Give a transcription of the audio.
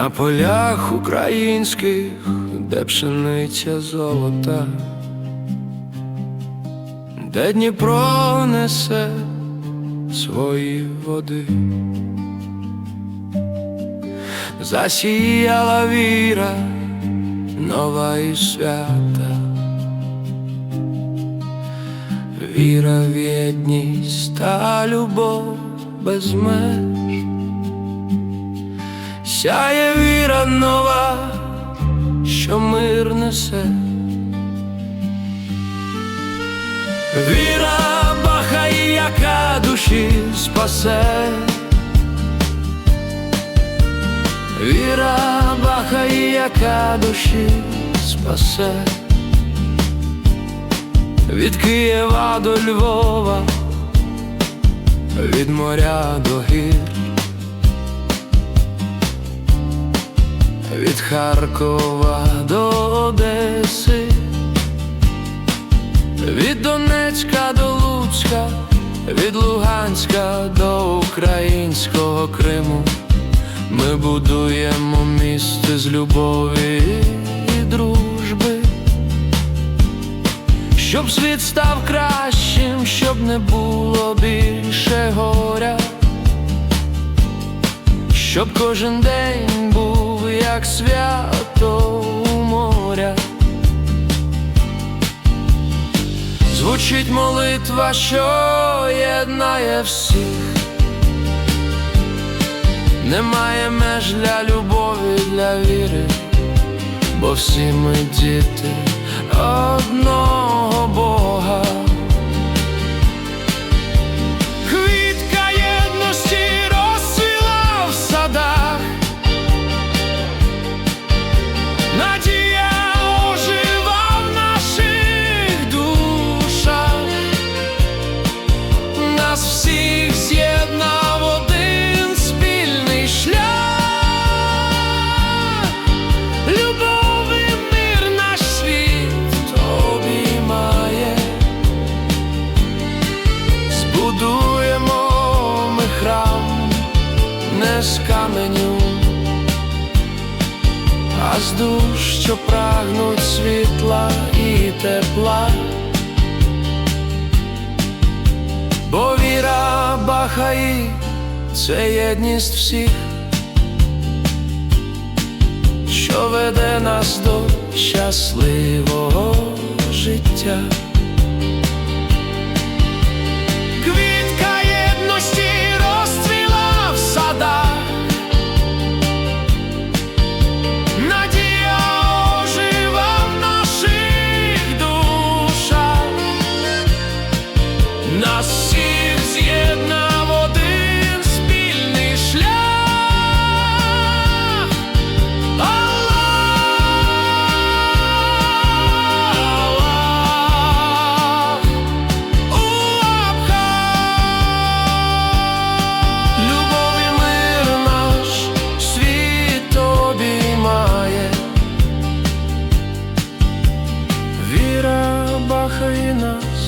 На полях українських, де пшениця золота, де Дніпро несе свої води, засіяла віра нова і свята, віра в єдність та любов без меж. Сяє віра нова, що мир несе. Віра бахає, яка душі спасе. Віра бахає, яка душі спасе. Від Києва до Львова, від моря до гір. Від Харкова до Одеси, від Донецька до Луцька, від Луганська до українського Криму. Ми будуємо місто з любові і дружби, щоб світ став кращим, щоб не було більше горя, щоб кожен день був як свято у моря. Звучить молитва, що єднає всіх. Немає меж для любові, для віри, бо всі ми діти одного збудуємо ми храм не з каменю, а з душ, що прагнуть світла і тепла. Бо віра Бахаї це єдність всіх, що веде нас до щасливого життя. кохай нас.